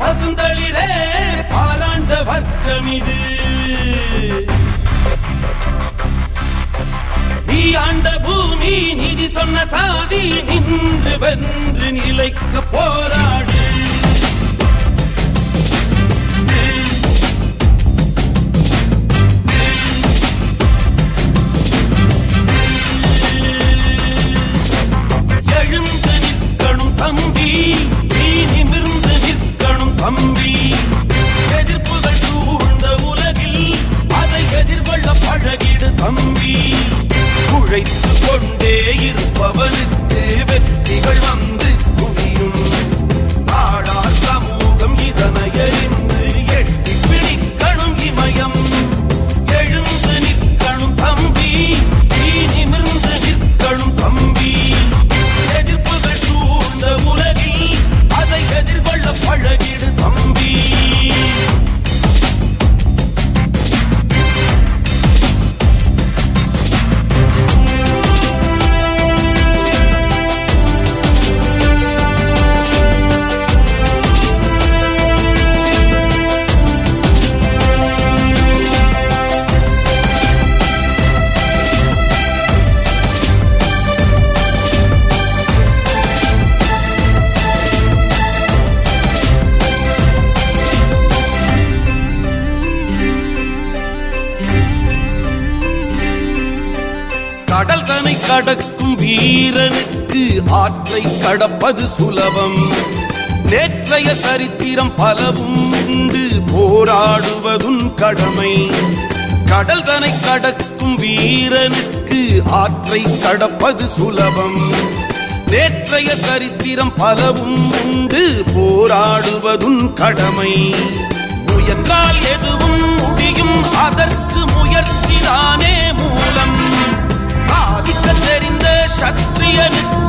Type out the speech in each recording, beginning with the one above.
பசுந்தளிரே பாலாண்ட வர்க்கம் இது. நீ ஆண்ட பூமி நீதி சொன்ன சாதி நின்று வென்று நிலைக்க போராடு. பழகிடு தம்பி உழைத்து கொண்டே இருப்பவனுக்கு வெற்றிகள் வந்த கடல் தனை கடக்கும் வீரனுக்கு ஆற்றை கடப்பது சுலபம். நேற்றைய சரித்திரம் பலவும் உண்டு போராடுவதும் கடமை. கடல் தனை கடக்கும் வீரனுக்கு ஆற்றை கடப்பது சுலபம். நேற்றைய சரித்திரம் பலவும் உண்டு போராடுவதும் கடமை. முயன்றால் எதுவும் முடியும் அதற்கு முயற்சிதானே மூலம். தெரிந்த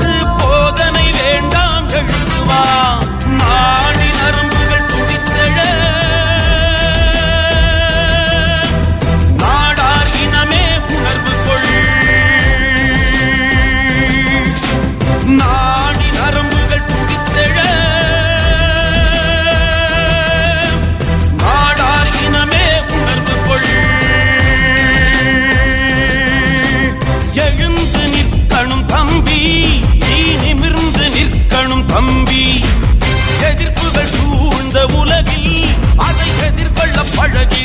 நிற்கணும் தம்பி. நீ நிமிர்ந்து நிற்கணும் தம்பி. எதிர்ப்புகள் சூழ்ந்த உலகில் அதை எதிர்கொள்ள பழகி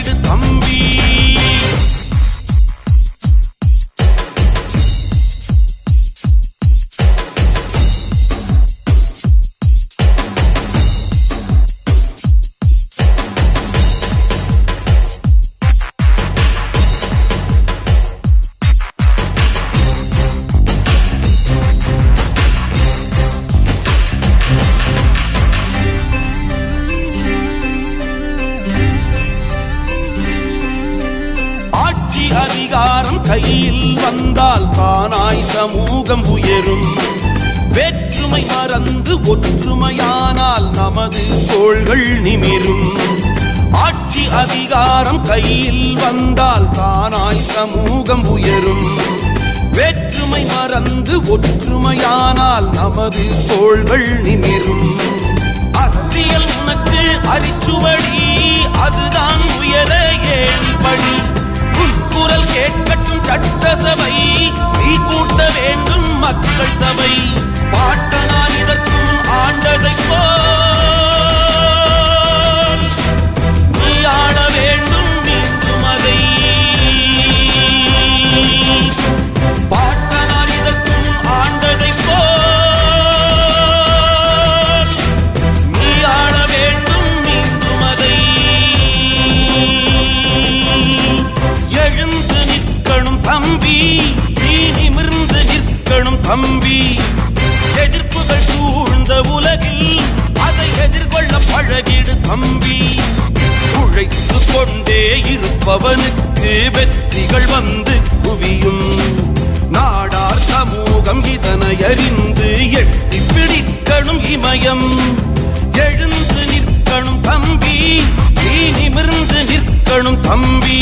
கையில் வந்தால் தானாய் சமூகம் உயரும். வேற்றுமை மறந்து ஒற்றுமையானால் நமது கோள்கள் நிமிரும். ஆட்சி அதிகாரம் கையில் வந்தால் தானாய் சமூகம் உயரும். வேற்றுமை மறந்து ஒற்றுமையானால் நமது கோள்கள் நிமிரும். அரசியல் இருப்பவனுக்கு வெற்றிகள் வந்து குவியும். நாடார் சமூகம் இதனை அறிந்து எட்டி பிடிக்கணும் இமயம். எழுந்து நிற்கணும் தம்பி நிமிர்ந்து நிற்கணும் தம்பி.